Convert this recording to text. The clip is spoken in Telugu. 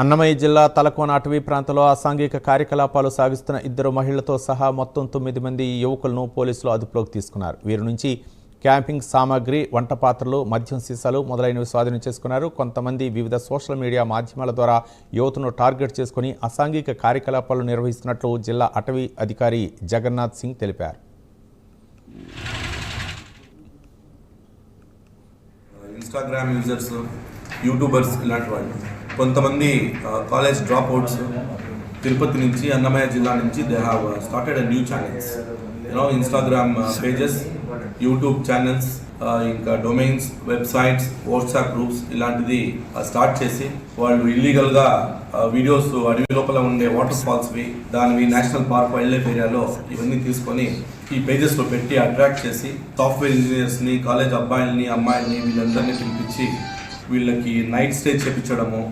అన్నమయ్య జిల్లా తలకోన అటవీ ప్రాంతంలో అసాంఘిక కార్యకలాపాలు సాగిస్తున్న ఇద్దరు మహిళలతో సహా మొత్తం తొమ్మిది మంది యువకులను పోలీసులు అదుపులోకి తీసుకున్నారు. వీరి నుంచి క్యాంపింగ్ సామాగ్రి వంట పాత్రలు మద్యం సీసాలు మొదలైనవి స్వాధీనం చేసుకున్నారు. కొంతమంది వివిధ సోషల్ మీడియా మాధ్యమాల ద్వారా యువతను టార్గెట్ చేసుకుని అసాంఘిక కార్యకలాపాలు నిర్వహిస్తున్నట్లు జిల్లా అటవీ అధికారి జగన్నాథ్ సింగ్ తెలిపారు. ఇన్స్టాగ్రామ్ యూజర్స్ యూట్యూబర్స్ ఇలాంటి వాళ్ళు. కొంతమంది కాలేజ్ డ్రాప్ అవుట్స్ తిరుపతి నుంచి అన్నమయ్య జిల్లా నుంచి they have started a new channels. You know Instagram pages YouTube channels ఇంకా డొమైన్స్ వెబ్సైట్స్ వాట్సాప్ గ్రూప్స్ ఇలాంటిది స్టార్ట్ చేసి వాళ్ళు ఇల్లీగల్గా వీడియోస్ అడవి లోపల ఉండే వాటర్ ఫాల్స్వి దానివి నేషనల్ పార్క్ వైల్డ్ లైఫ్ ఏరియాలో ఇవన్నీ తీసుకొని ఈ పేజెస్లో పెట్టి అట్రాక్ట్ చేసి సాఫ్ట్వేర్ ఇంజనీర్స్ని కాలేజ్ అబ్బాయిల్ని అమ్మాయిల్ని వీళ్ళందరినీ పిలిపించి వీళ్ళకి నైట్ స్టే చేపించడము.